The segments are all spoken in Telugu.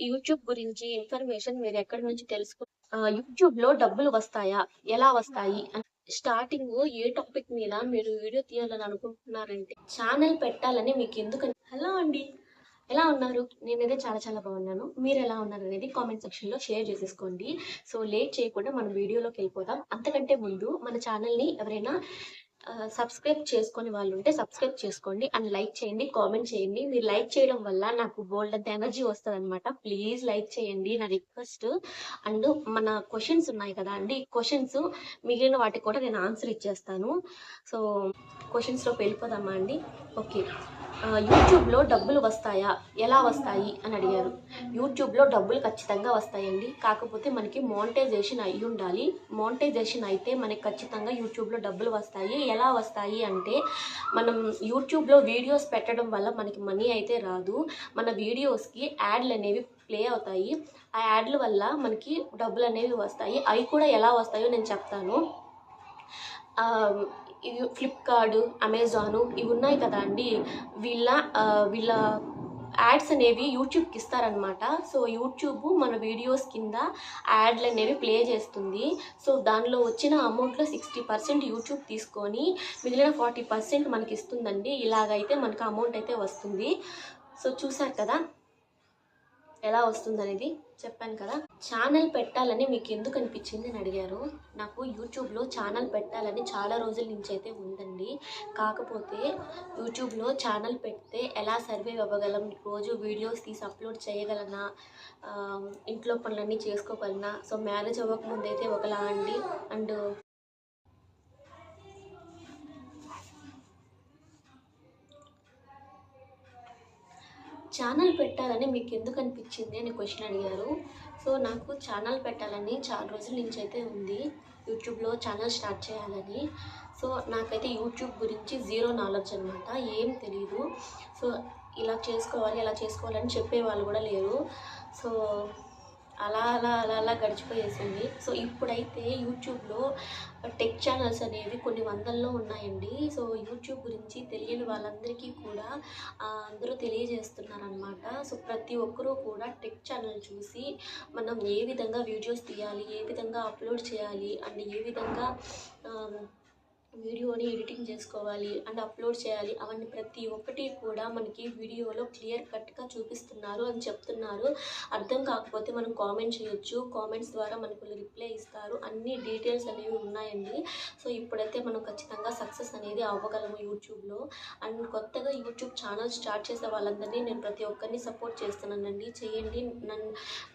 యూట్యూబ్ గురించి ఇన్ఫర్మేషన్ మీరు ఎక్కడి నుంచి తెలుసుకో యూట్యూబ్లో డబ్బులు వస్తాయా? ఎలా వస్తాయి? స్టార్టింగ్ ఏ టాపిక్ మీద మీరు వీడియో తీయాలని అనుకుంటున్నారంటే ఛానల్ పెట్టాలని మీకు ఎందుకు హలో అండి. ఎలా ఉన్నారు? నేనైతే చాలా చాలా బాగున్నాను. మీరు ఎలా ఉన్నారు అనేది కామెంట్ సెక్షన్లో షేర్ చేసేసుకోండి. సో లేట్ చేయకుండా మనం వీడియోలోకి వెళ్ళిపోదాం. అంతకంటే ముందు మన ఛానల్ని ఎవరైనా సబ్స్క్రైబ్ చేసుకొని వాళ్ళు ఉంటే సబ్స్క్రైబ్ చేసుకోండి అండ్ లైక్ చేయండి కామెంట్ చేయండి. మీరు లైక్ చేయడం వల్ల నాకు బోల్డ్ అంత ఎనర్జీ వస్తుంది అనమాట ప్లీజ్ లైక్ చేయండి నా రిక్వెస్ట్ అండ్ మన క్వశ్చన్స్ ఉన్నాయి కదా అండి. క్వశ్చన్స్ మిగిలిన వాటికి కూడా నేను ఆన్సర్ ఇచ్చేస్తాను. సో క్వశ్చన్స్లోకి వెళ్ళిపోదామా అండి? ఓకే యూట్యూబ్లో డబ్బులు వస్తాయా? ఎలా వస్తాయి? అని అడిగారు. యూట్యూబ్లో డబ్బులు ఖచ్చితంగా వస్తాయండి. కాకపోతే మనకి మోనిటైజేషన్ అయి ఉండాలి. మోనిటైజేషన్ అయితే మనకి ఖచ్చితంగా యూట్యూబ్లో డబ్బులు వస్తాయి. ఎలా వస్తాయి అంటే మనం యూట్యూబ్లో వీడియోస్ పెట్టడం వల్ల మనకి మనీ అయితే రాదు. మన వీడియోస్కి యాడ్లు అనేవి ప్లే అవుతాయి. ఆ యాడ్ల వల్ల మనకి డబ్బులు అనేవి వస్తాయి. అవి కూడా ఎలా వస్తాయో నేను చెప్తాను. ఇవి ఫ్లిప్కార్ట్ అమెజాను ఇవి ఉన్నాయి కదా అండి. వీళ్ళ వీళ్ళ యాడ్స్ అనేవి యూట్యూబ్కి ఇస్తారనమాట సో యూట్యూబ్ మన వీడియోస్ కింద యాడ్లు అనేవి ప్లే చేస్తుంది. సో దానిలో వచ్చిన అమౌంట్లో సిక్స్టీ పర్సెంట్ యూట్యూబ్ తీసుకొని మిగిలిన ఫార్టీ పర్సెంట్ మనకి ఇస్తుందండి. ఇలాగైతే మనకు అమౌంట్ అయితే వస్తుంది. సో చూసారు కదా? ఎలా వస్తుంది అనేది చెప్పాను కదా. ఛానల్ పెట్టాలని మీకు ఎందుకు అనిపించింది అని అడిగారు. నాకు యూట్యూబ్లో ఛానల్ పెట్టాలని చాలా రోజుల నుంచి అయితే ఉందండి. కాకపోతే యూట్యూబ్లో ఛానల్ పెడితే ఎలా సర్వే అవ్వగలం రోజు వీడియోస్ తీసి అప్లోడ్ చేయగలనా ఇంట్లో పనులన్నీ చేసుకోగలనా సో మ్యారేజ్ అవ్వకముందు అయితే ఒకలా అండి. అండ్ ఛానల్ పెట్టాలని మీకు ఎందుకు అనిపించింది అని క్వశ్చన్ అడిగారు. సో నాకు ఛానల్ పెట్టాలని చాలా రోజుల నుంచి అయితే ఉంది. యూట్యూబ్లో ఛానల్ స్టార్ట్ చేయాలని. సో నాకైతే యూట్యూబ్ గురించి జీరో నాలెడ్జ్ అనమాట ఏం తెలియదు సో ఇలా చేసుకోవాలి అలా చేసుకోవాలని చెప్పే వాళ్ళు కూడా లేరు. సో అలా అలా అలా అలా గడిచిపోయేసింది. సో ఇప్పుడైతే యూట్యూబ్లో టెక్ ఛానల్స్ అనేవి కొన్ని వందల్లో ఉన్నాయండి. సో యూట్యూబ్ గురించి తెలియని వాళ్ళందరికీ కూడా అందరూ తెలియజేస్తున్నారనమాట సో ప్రతి ఒక్కరూ కూడా టెక్ ఛానల్ చూసి మనం ఏ విధంగా వీడియోస్ తీయాలి ఏ విధంగా అప్లోడ్ చేయాలి అండ్ ఏ విధంగా వీడియోని ఎడిటింగ్ చేసుకోవాలి అండ్ అప్లోడ్ చేయాలి. అవన్నీ ప్రతి ఒక్కటి కూడా మనకి వీడియోలో క్లియర్ కట్గా చూపిస్తున్నారు అని చెప్తున్నారు. అర్థం కాకపోతే మనం కామెంట్ చేయొచ్చు. కామెంట్స్ ద్వారా మనకు రిప్లై ఇస్తారు. అన్ని డీటెయిల్స్ అనేవి ఉన్నాయండి. సో ఇప్పుడైతే మనం ఖచ్చితంగా సక్సెస్ అనేది అవ్వగలము యూట్యూబ్లో. అండ్ కొత్తగా యూట్యూబ్ ఛానల్ స్టార్ట్ చేసే వాళ్ళందరినీ నేను ప్రతి ఒక్కరిని సపోర్ట్ చేస్తున్నానండి. చేయండి. నన్ను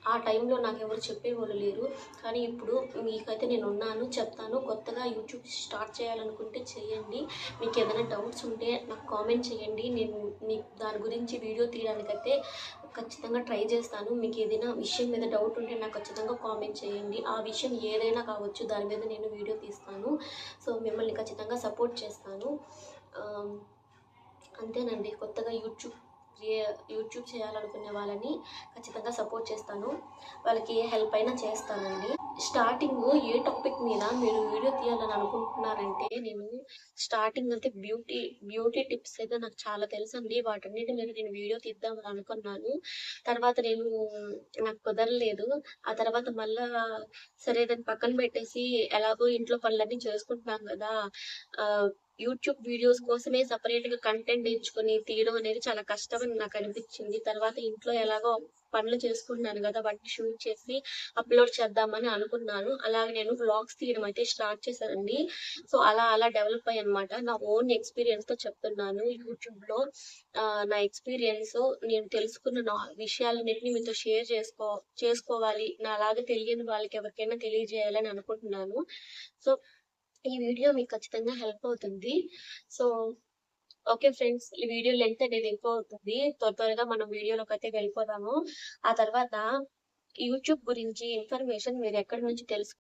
ఆ టైంలో నాకు ఎవరు చెప్పేవాళ్ళు లేరు. కానీ ఇప్పుడు మీకైతే నేను ఉన్నాను చెప్తాను. కొత్తగా యూట్యూబ్ స్టార్ట్ చేయాలని చేయాలనుకుంటే చేయండి. మీకు ఏదైనా డౌట్స్ ఉంటే నాకు కామెంట్ చేయండి. నేను మీకు దాని గురించి వీడియో తీయడానికైతే ఖచ్చితంగా ట్రై చేస్తాను. మీకు ఏదైనా విషయం మీద డౌట్ ఉంటే నాకు ఖచ్చితంగా కామెంట్ చేయండి. ఆ విషయం ఏదైనా కావచ్చు దాని మీద నేను వీడియో తీస్తాను. సో మిమ్మల్ని ఖచ్చితంగా సపోర్ట్ చేస్తాను. అంతేనండి. కొత్తగా యూట్యూబ్ యూట్యూబ్ చేయాలనుకునే వాళ్ళని ఖచ్చితంగా సపోర్ట్ చేస్తాను. వాళ్ళకి ఏ హెల్ప్ అయినా చేస్తానండి. స్టార్టింగ్ ఏ టాపిక్ మీద మీరు వీడియో తీయాలని అనుకుంటున్నారంటే నేను స్టార్టింగ్ అయితే బ్యూటీ బ్యూటీ టిప్స్ అయితే నాకు చాలా తెలుసండి. వాటన్నిటి మీద నేను వీడియో తీద్దామని అనుకున్నాను. తర్వాత నేను నాకు కుదరలేదు. ఆ తర్వాత మళ్ళా సరే దాన్ని పక్కన పెట్టేసి ఎలాగో ఇంట్లో పనులన్నీ చేసుకుంటున్నాం కదా యూట్యూబ్ వీడియోస్ కోసమే సపరేట్గా కంటెంట్ ఎంచుకొని తీయడం అనేది చాలా కష్టం అని నాకు అనిపించింది. తర్వాత ఇంట్లో ఎలాగో పనులు చేసుకుంటున్నాను కదా వాటిని షూట్ చేసి అప్లోడ్ చేద్దామని అనుకున్నాను. అలాగే నేను వ్లాగ్స్ తీయడం అయితే స్టార్ట్ చేశానండి. సో అలా అలా డెవలప్ అయ్యి అనమాట నా ఓన్ ఎక్స్పీరియన్స్తో చెప్తున్నాను. యూట్యూబ్లో నా ఎక్స్పీరియన్స్ నేను తెలుసుకున్న నా విషయాలన్నింటినీ మీతో షేర్ చేసుకో చేసుకోవాలి. నా అలాగే తెలియని వాళ్ళకి ఎవరికైనా తెలియజేయాలని అనుకుంటున్నాను. సో ఈ వీడియో మీకు ఖచ్చితంగా హెల్ప్ అవుతుంది. సో ఓకే ఫ్రెండ్స్ ఈ వీడియో లెంత్ అనేది ఎక్కువ అవుతుంది. త్వర త్వరగా మనం వీడియోలోకి అయితే వెళ్ళిపోదాము. ఆ తర్వాత యూట్యూబ్ గురించి ఇన్ఫర్మేషన్ మీరు ఎక్కడి నుంచి తెలుసు